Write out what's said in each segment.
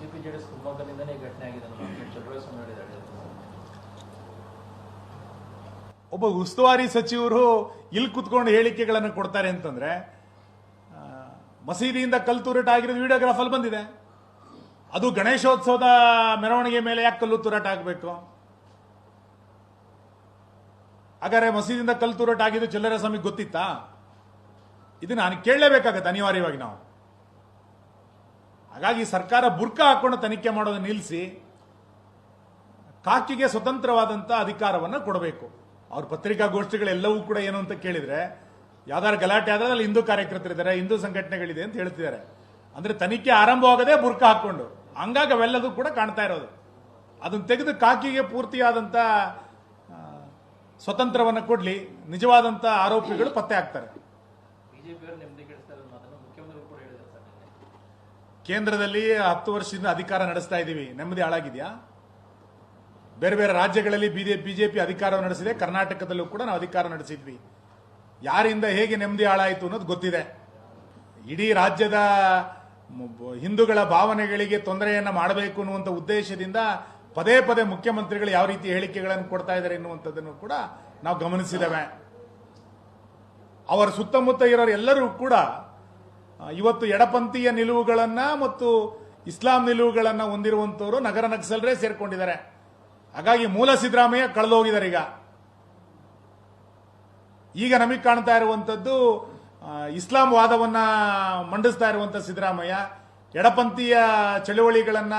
BJP JDS ಈ ಘಟನೆ ಆಗಿದೆ ಚಂದ್ರಸ್ವಾಮಿ ಹೇಳಿದ್ದಾರೆ. ಒಬ್ಬ ಉಸ್ತುವಾರಿ ಸಚಿವರು ಇಲ್ಲಿ ಕುತ್ಕೊಂಡು ಹೇಳಿಕೆಗಳನ್ನು ಕೊಡ್ತಾರೆ ಅಂತಂದ್ರೆ ಮಸೀದಿಯಿಂದ ಕಲ್ಲು ತೂರಾಟ ಆಗಿರೋದು ವಿಡಿಯೋಗ್ರಾಫ್ ಅಲ್ಲಿ ಬಂದಿದೆ. ಅದು ಗಣೇಶೋತ್ಸವದ ಮೆರವಣಿಗೆ ಮೇಲೆ ಯಾಕೆ ಕಲ್ಲು ತೂರಾಟ ಆಗಬೇಕು? ಹಾಗಾದ್ರೆ ಮಸೀದಿಯಿಂದ ಕಲ್ಲು ಆಗಿದ್ದು ಚಿಲ್ಲರೆ ಸ್ವಾಮಿ ಗೊತ್ತಿತ್ತಾ? ಇದು ನಾನು ಕೇಳಲೇಬೇಕಾಗತ್ತೆ ಅನಿವಾರ್ಯವಾಗಿ ನಾವು. ಹಾಗಾಗಿ ಸರ್ಕಾರ ಬುರ್ಕ ಹಾಕೊಂಡು ತನಿಖೆ ಮಾಡೋದನ್ನು ನಿಲ್ಲಿಸಿ ಕಾಕಿಗೆ ಸ್ವತಂತ್ರವಾದಂಥ ಅಧಿಕಾರವನ್ನು ಕೊಡಬೇಕು. ಅವ್ರ ಪತ್ರಿಕಾಗೋಷ್ಠಿಗಳೆಲ್ಲವೂ ಕೂಡ ಏನು ಅಂತ ಕೇಳಿದರೆ, ಯಾವ್ದಾದ್ರು ಗಲಾಟೆ ಆದರೆ ಅಲ್ಲಿ ಹಿಂದೂ ಕಾರ್ಯಕರ್ತರಿದ್ದಾರೆ, ಹಿಂದೂ ಸಂಘಟನೆಗಳಿದೆ ಅಂತ ಹೇಳ್ತಿದ್ದಾರೆ. ಅಂದರೆ ತನಿಖೆ ಆರಂಭವಾಗದೆ ಬುರ್ಕ ಹಾಕ್ಕೊಂಡು ಹಂಗಾಗಿ ಅವೆಲ್ಲದೂ ಕೂಡ ಕಾಣ್ತಾ ಇರೋದು. ಅದನ್ನು ತೆಗೆದು ಕಾಕಿಗೆ ಪೂರ್ತಿಯಾದಂಥ ಸ್ವತಂತ್ರವನ್ನು ಕೊಡಲಿ ನಿಜವಾದಂಥ ಆರೋಪಿಗಳು ಪತ್ತೆ ಆಗ್ತಾರೆ ಬಿಜೆಪಿ ಅವರು ನೆಮ್ಮದಿ ಕೆಡಿಸ್ತಾ ಇರೋದು ಮಾತನ್ನು ಮುಖ್ಯಮಂತ್ರಿಗಳು ಕೂಡ ಹೇಳಿದ್ದಾರೆ ಸರ್ ನಿನ್ನೆ ಕೇಂದ್ರದಲ್ಲಿ ಹತ್ತು ವರ್ಷದಿಂದ ಅಧಿಕಾರ ನಡೆಸ್ತಾ ಇದ್ದೀವಿ ನೆಮ್ಮದಿ ಹಾಳಾಗಿದೆಯಾ? ಬೇರೆ ಬೇರೆ ರಾಜ್ಯಗಳಲ್ಲಿ ಬಿಜೆಪಿ ಅಧಿಕಾರ ನಡೆಸಿದೆ. ಕರ್ನಾಟಕದಲ್ಲೂ ಕೂಡ ನಾವು ಅಧಿಕಾರ ನಡೆಸಿದ್ವಿ. ಯಾರಿಂದ ಹೇಗೆ ನೆಮ್ಮದಿ ಹಾಳಾಯಿತು ಅನ್ನೋದು ಗೊತ್ತಿದೆ. ಇಡೀ ರಾಜ್ಯದ ಹಿಂದೂಗಳ ಭಾವನೆಗಳಿಗೆ ತೊಂದರೆಯನ್ನು ಮಾಡಬೇಕು ಅನ್ನುವಂಥ ಉದ್ದೇಶದಿಂದ ಪದೇ ಪದೇ ಮುಖ್ಯಮಂತ್ರಿಗಳು ಯಾವ ರೀತಿ ಹೇಳಿಕೆಗಳನ್ನು ಕೊಡ್ತಾ ಇದ್ದಾರೆ ಎನ್ನುವಂಥದ್ದನ್ನು ಕೂಡ ನಾವು ಗಮನಿಸಿದ್ದೇವೆ. ಅವರ ಸುತ್ತಮುತ್ತ ಇರೋರು ಎಲ್ಲರೂ ಕೂಡ ಇವತ್ತು ಎಡಪಂಥೀಯ ನಿಲುವುಗಳನ್ನ ಮತ್ತು ಇಸ್ಲಾಂ ನಿಲುವುಗಳನ್ನ ಹೊಂದಿರುವಂತವರು ನಗರ ನಕ್ಸಲರೇ ಸೇರ್ಕೊಂಡಿದ್ದಾರೆ. ಹಾಗಾಗಿ ಮೂಲ ಸಿದ್ದರಾಮಯ್ಯ ಕಳೆದೋಗಿದ್ದಾರೆ ಈಗ. ಈಗ ನಮಗೆ ಕಾಣ್ತಾ ಇರುವಂತದ್ದು ಇಸ್ಲಾಂ ವಾದವನ್ನ ಮಂಡಿಸ್ತಾ ಇರುವಂತ ಸಿದ್ದರಾಮಯ್ಯ, ಎಡಪಂಥೀಯ ಚಳುವಳಿಗಳನ್ನ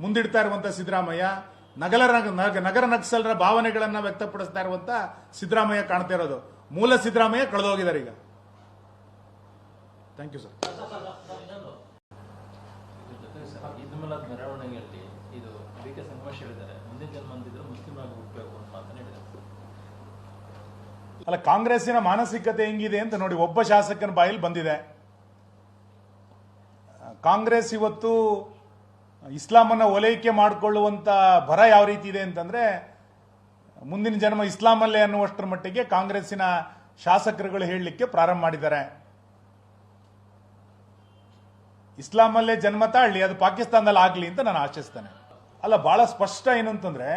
ಮುಂದಿಡ್ತಾ ಇರುವಂತ ಸಿದ್ದರಾಮಯ್ಯ ನಗರ ನಗ- ನಗರ ನಕ್ಸಲರ ಭಾವನೆಗಳನ್ನ ವ್ಯಕ್ತಪಡಿಸ್ತಾ ಇರುವಂತ ಸಿದ್ದರಾಮಯ್ಯ ಕಾಣ್ತಾ ಇರೋದು. ಮೂಲ ಸಿದ್ದರಾಮಯ್ಯ ಕಳೆದೋಗಿದ್ದಾರೆ ಈಗ. ಥ್ಯಾಂಕ್ ಯು ಸರ್ ಇದ್ರ ಮೆರವಣಿಗೆಯಲ್ಲಿ ಇದು ಬಿ ಕೆ ಸಂಗಮೇಶ್ ಹೇಳಿದ್ದಾರೆ. ಮುಂದಿನ ಜನ್ಮ ಅಂದಿದ್ರು ಮುಸ್ಲಿಂ ಆಗಿ ಹುಟ್ಟಬೇಕು ಅಂತ ಮಾತನ್ನು ಹೇಳಿದ್ದಾರೆ. ಅಲ್ಲ ಕಾಂಗ್ರೆಸ್ಸಿನ ಮಾನಸಿಕತೆ ಹೆಂಗಿದೆ ಅಂತ ನೋಡಿ ಒಬ್ಬ ಶಾಸಕನ ಬಾಯಲ್ಲಿ ಬಂದಿದೆ. ಕಾಂಗ್ರೆಸ್ ಇವತ್ತು ಇಸ್ಲಾಮನ್ನು ಓಲೈಕೆ ಮಾಡಿಕೊಳ್ಳುವಂಥ ಭರ ಯಾವ ರೀತಿ ಇದೆ ಅಂತಂದ್ರೆ ಮುಂದಿನ ಜನ್ಮ ಇಸ್ಲಾಮಲ್ಲೇ ಅನ್ನುವಷ್ಟರ ಮಟ್ಟಿಗೆ ಕಾಂಗ್ರೆಸ್ಸಿನ ಶಾಸಕರುಗಳು ಹೇಳಲಿಕ್ಕೆ ಪ್ರಾರಂಭ ಮಾಡಿದ್ದಾರೆ. ಇಸ್ಲಾಮಲ್ಲೇ ಜನ್ಮ ತಾಳಲಿ, ಅದು ಪಾಕಿಸ್ತಾನದಲ್ಲಿ ಆಗಲಿ ಅಂತ ನಾನು ಆಶಿಸ್ತೇನೆ. ಅಲ್ಲ, ಬಹಳ ಸ್ಪಷ್ಟ ಏನು ಅಂತಂದ್ರೆ,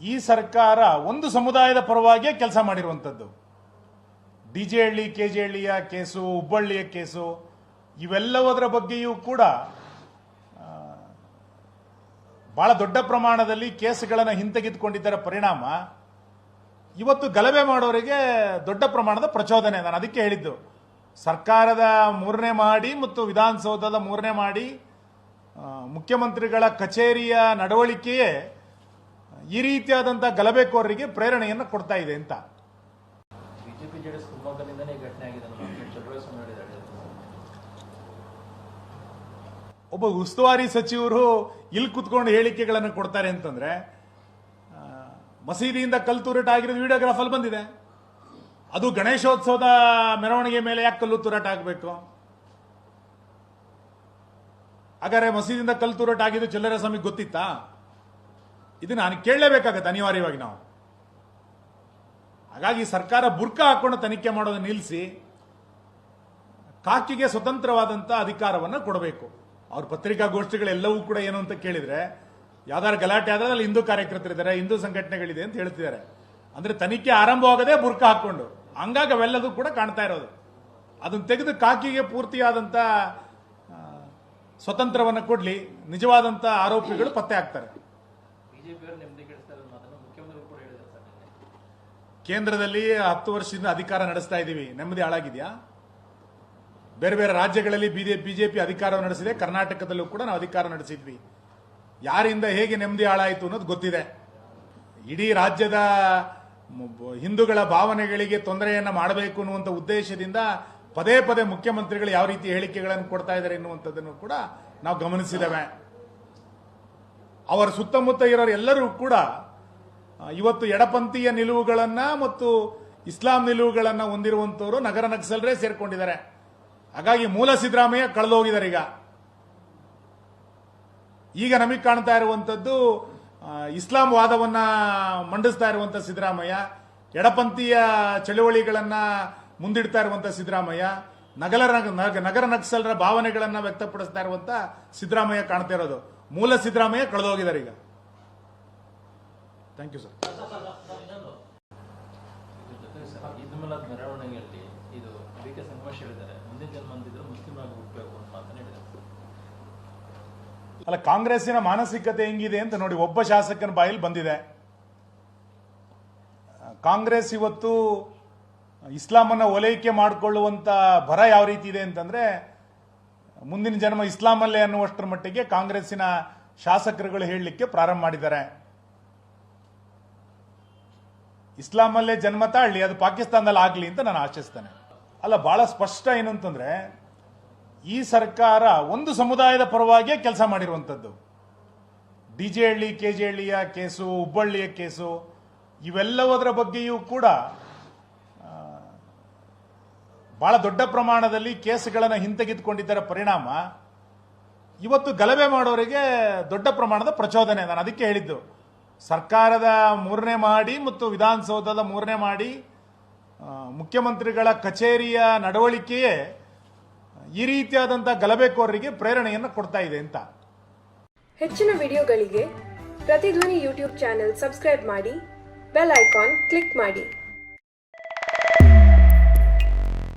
ಈ ಸರ್ಕಾರ ಒಂದು ಸಮುದಾಯದ ಪರವಾಗಿಯೇ ಕೆಲಸ ಮಾಡಿರುವಂಥದ್ದು. D J Halli, K J ಹಳ್ಳಿಯ ಕೇಸು, ಹುಬ್ಬಳ್ಳಿಯ ಕೇಸು, ಇವೆಲ್ಲವುದರ ಬಗ್ಗೆಯೂ ಕೂಡ ಭಾಳ ದೊಡ್ಡ ಪ್ರಮಾಣದಲ್ಲಿ ಕೇಸುಗಳನ್ನು ಹಿಂತೆಗೆದುಕೊಂಡಿದ್ದರ ಪರಿಣಾಮ, ಇವತ್ತು ಗಲಭೆ ಮಾಡೋರಿಗೆ ದೊಡ್ಡ ಪ್ರಮಾಣದ ಪ್ರಚೋದನೆ ನಾನು ಅದಕ್ಕೆ ಹೇಳಿದ್ದು. ಸರ್ಕಾರದ ಮೂರನೇ ಮಾಡಿ ಮತ್ತು ವಿಧಾನಸೌಧದ ಮೂರನೇ ಮಾಡಿ ಮುಖ್ಯಮಂತ್ರಿಗಳ ಕಚೇರಿಯ ನಡವಳಿಕೆಯೇ ಈ ರೀತಿಯಾದಂಥ ಗಲಭೆಕೋರರಿಗೆ ಪ್ರೇರಣೆಯನ್ನು ಕೊಡ್ತಾ ಇದೆ ಅಂತ. ಒಬ್ಬ ಉಸ್ತುವಾರಿ ಸಚಿವರು ಇಲ್ಲಿ ಕುತ್ಕೊಂಡು ಹೇಳಿಕೆಗಳನ್ನು ಕೊಡ್ತಾರೆ ಅಂತಂದ್ರೆ ಮಸೀದಿಯಿಂದ ಕಲ್ಲು ತೂರಾಟ ಆಗಿರೋದು ವಿಡಿಯೋಗ್ರಾಫ್ ಅಲ್ಲಿ ಬಂದಿದೆ. ಅದು ಗಣೇಶೋತ್ಸವದ ಮೆರವಣಿಗೆ ಮೇಲೆ ಯಾಕೆ ಕಲ್ಲು ತೂರಾಟ ಆಗಬೇಕು? ಹಾಗಾದ್ರೆ ಮಸೀದಿಯಿಂದ ಕಲ್ಲು ತೂರಾಟ ಆಗಿದ್ದು ಚಿಲ್ಲರೆ ಸ್ವಾಮಿಗೆ ಗೊತ್ತಿತ್ತಾ? ಇದು ನಾನು ಕೇಳಲೇಬೇಕಾಗತ್ತೆ ಅನಿವಾರ್ಯವಾಗಿ ನಾವು. ಹಾಗಾಗಿ ಸರ್ಕಾರ ಬುರ್ಕ ಹಾಕೊಂಡು ತನಿಖೆ ಮಾಡೋದನ್ನು ನಿಲ್ಲಿಸಿ ಕಾಕಿಗೆ ಸ್ವತಂತ್ರವಾದಂಥ ಅಧಿಕಾರವನ್ನು ಕೊಡಬೇಕು. ಅವ್ರ ಪತ್ರಿಕಾಗೋಷ್ಠಿಗಳೆಲ್ಲವೂ ಕೂಡ ಏನು ಅಂತ ಕೇಳಿದರೆ, ಯಾವ್ದಾದ್ರು ಗಲಾಟೆ ಆದರೆ ಅಲ್ಲಿ ಹಿಂದೂ ಕಾರ್ಯಕರ್ತರಿದ್ದಾರೆ, ಹಿಂದೂ ಸಂಘಟನೆಗಳಿದೆ ಅಂತ ಹೇಳ್ತಿದ್ದಾರೆ. ಅಂದರೆ ತನಿಖೆ ಆರಂಭವಾಗದೆ ಬುರ್ಕ ಹಾಕೊಂಡು ಹಂಗಾಗಿ ಅವೆಲ್ಲದೂ ಕೂಡ ಕಾಣ್ತಾ ಇರೋದು. ಅದನ್ನ ತೆಗೆದು ಕಾಕಿಗೆ ಪೂರ್ತಿಯಾದಂಥ ಸ್ವತಂತ್ರವನ್ನು ಕೊಡ್ಲಿ ನಿಜವಾದಂಥ ಆರೋಪಿಗಳು ಪತ್ತೆ ಆಗ್ತಾರೆ. ಕೇಂದ್ರದಲ್ಲಿ ಹತ್ತು ವರ್ಷದಿಂದ ಅಧಿಕಾರ ನಡೆಸ್ತಾ ಇದ್ದೀವಿ ನೆಮ್ಮದಿ ಹಾಳಾಗಿದೆಯಾ? ಬೇರೆ ಬೇರೆ ರಾಜ್ಯಗಳಲ್ಲಿ ಬಿಜೆಪಿ ಅಧಿಕಾರ ನಡೆಸಿದೆ. ಕರ್ನಾಟಕದಲ್ಲೂ ಕೂಡ ನಾವು ಅಧಿಕಾರ ನಡೆಸಿದ್ವಿ. ಯಾರಿಂದ ಹೇಗೆ ನೆಮ್ಮದಿ ಹಾಳಾಯಿತು ಅನ್ನೋದು ಗೊತ್ತಿದೆ. ಇಡೀ ರಾಜ್ಯದ ಬ- ಹಿಂದೂಗಳ ಭಾವನೆಗಳಿಗೆ ತೊಂದರೆಯನ್ನು ಮಾಡಬೇಕು ಅನ್ನುವಂಥ ಉದ್ದೇಶದಿಂದ ಪದೇ ಪದೇ ಮುಖ್ಯಮಂತ್ರಿಗಳು ಯಾವ ರೀತಿ ಹೇಳಿಕೆಗಳನ್ನು ಕೊಡ್ತಾ ಇದ್ದಾರೆ ಎನ್ನುವಂಥದ್ದನ್ನು ಕೂಡ ನಾವು ಗಮನಿಸಿದ್ದೇವೆ. ಅವರ ಸುತ್ತಮುತ್ತ ಇರೋರು ಎಲ್ಲರೂ ಕೂಡ ಇವತ್ತು ಎಡಪಂಥೀಯ ನಿಲುವುಗಳನ್ನ ಮತ್ತು ಇಸ್ಲಾಂ ನಿಲುವುಗಳನ್ನ ಹೊಂದಿರುವಂಥವರು ನಗರ ನಕ್ಸಲರೇ ಸೇರಿಕೊಂಡಿದ್ದಾರೆ. ಹಾಗಾಗಿ ಮೂಲ ಸಿದ್ದರಾಮಯ್ಯ ಕಳೆದೋಗಿದ್ದಾರೆ ಈಗ. ಈಗ ನಮಗೆ ಕಾಣ್ತಾ ಇರುವಂತದ್ದು ಆ, ಇಸ್ಲಾಂ ವಾದವನ್ನ ಮಂಡಿಸ್ತಾ ಇರುವಂತ ಸಿದ್ದರಾಮಯ್ಯ, ಎಡಪಂಥೀಯ ಚಳುವಳಿಗಳನ್ನ ಮುಂದಿಡ್ತಾ ಇರುವಂತ ಸಿದ್ದರಾಮಯ್ಯ ನಗರ ನಗ- ನಗರ ನಕ್ಸಲರ ಭಾವನೆಗಳನ್ನ ವ್ಯಕ್ತಪಡಿಸ್ತಾ ಇರುವಂತ ಸಿದ್ದರಾಮಯ್ಯ ಕಾಣ್ತಾ ಇರೋದು. ಮೂಲ ಸಿದ್ದರಾಮಯ್ಯ ಕಳೆದೋಗಿದ್ದಾರೆ ಈಗ. ಥ್ಯಾಂಕ್ ಯು ಸರ್ ಇದು ಮುಂದಿನ ಜನ್ಮ ಅಂತಿದ್ರು ಮುಸ್ಲಿಂ ಆಗಿ ಹುಟ್ಟಬೇಕು ಅಂತ ಮಾತನ್ನ ಹೇಳಿದ್ದಾರೆ ಅಲ್ಲ, ಕಾಂಗ್ರೆಸ್ಸಿನ ಮಾನಸಿಕತೆ ಹೆಂಗಿದೆ ಅಂತ ನೋಡಿ ಒಬ್ಬ ಶಾಸಕನ ಬಾಯಲ್ಲಿ ಬಂದಿದೆ. ಕಾಂಗ್ರೆಸ್ ಇವತ್ತು ಇಸ್ಲಾಮನ್ನ ಓಲೈಕೆ ಮಾಡಿಕೊಳ್ಳುವಂತ ಭರ ಯಾವ ರೀತಿ ಇದೆ ಅಂತಂದ್ರೆ, ಮುಂದಿನ ಜನ್ಮ ಇಸ್ಲಾಮಲ್ಲೇ ಅನ್ನುವಷ್ಟರ ಮಟ್ಟಿಗೆ ಕಾಂಗ್ರೆಸ್ಸಿನ ಶಾಸಕರುಗಳು ಹೇಳಲಿಕ್ಕೆ ಪ್ರಾರಂಭ ಮಾಡಿದ್ದಾರೆ. ಇಸ್ಲಾಮಲ್ಲೇ ಜನ್ಮ ತಾಳ್ಲಿ, ಅದು ಪಾಕಿಸ್ತಾನದಲ್ಲಿ ಆಗ್ಲಿ ಅಂತ ನಾನು ಆಶಿಸ್ತೇನೆ. ಅಲ್ಲ, ಬಹಳ ಸ್ಪಷ್ಟ ಏನು ಈ ಸರ್ಕಾರ ಒಂದು ಸಮುದಾಯದ ಪರವಾಗಿಯೇ ಕೆಲಸ ಮಾಡಿರುವಂಥದ್ದು. D J Halli, K J ಹಳ್ಳಿಯ ಕೇಸು, ಹುಬ್ಬಳ್ಳಿಯ ಕೇಸು, ಇವೆಲ್ಲವುದರ ಬಗ್ಗೆಯೂ ಕೂಡ ಬಹಳ ದೊಡ್ಡ ಪ್ರಮಾಣದಲ್ಲಿ ಕೇಸುಗಳನ್ನು ಹಿಂತೆಗೆದುಕೊಂಡಿದ್ದರ ಪರಿಣಾಮ, ಇವತ್ತು ಗಲಭೆ ಮಾಡೋರಿಗೆ ದೊಡ್ಡ ಪ್ರಮಾಣದ ಪ್ರಚೋದನೆ ನಾನು ಅದಕ್ಕೆ ಹೇಳಿದ್ದು. ಸರ್ಕಾರದ ಮೂರನೇ ಮಾಡಿ ಮತ್ತು ವಿಧಾನಸೌಧದ ಮೂರನೇ ಮಾಡಿ ಮುಖ್ಯಮಂತ್ರಿಗಳ ಕಚೇರಿಯ ನಡವಳಿಕೆಯೇ ಈ ರೀತಿಯಾದಂಥ ಗಲಭೆಕೋರರಿಗೆ ಪ್ರೇರಣೆಯನ್ನು ಕೊಡ್ತಾ ಇದೆ ಅಂತ. ಹೆಚ್ಚಿನ ವಿಡಿಯೋಗಳಿಗೆ ಪ್ರತಿಧ್ವನಿ ಯೂಟ್ಯೂಬ್ ಚಾನೆಲ್ ಸಬ್ಸ್ಕ್ರೈಬ್ ಮಾಡಿ, ಬೆಲ್ ಐಕಾನ್ ಕ್ಲಿಕ್ ಮಾಡಿ.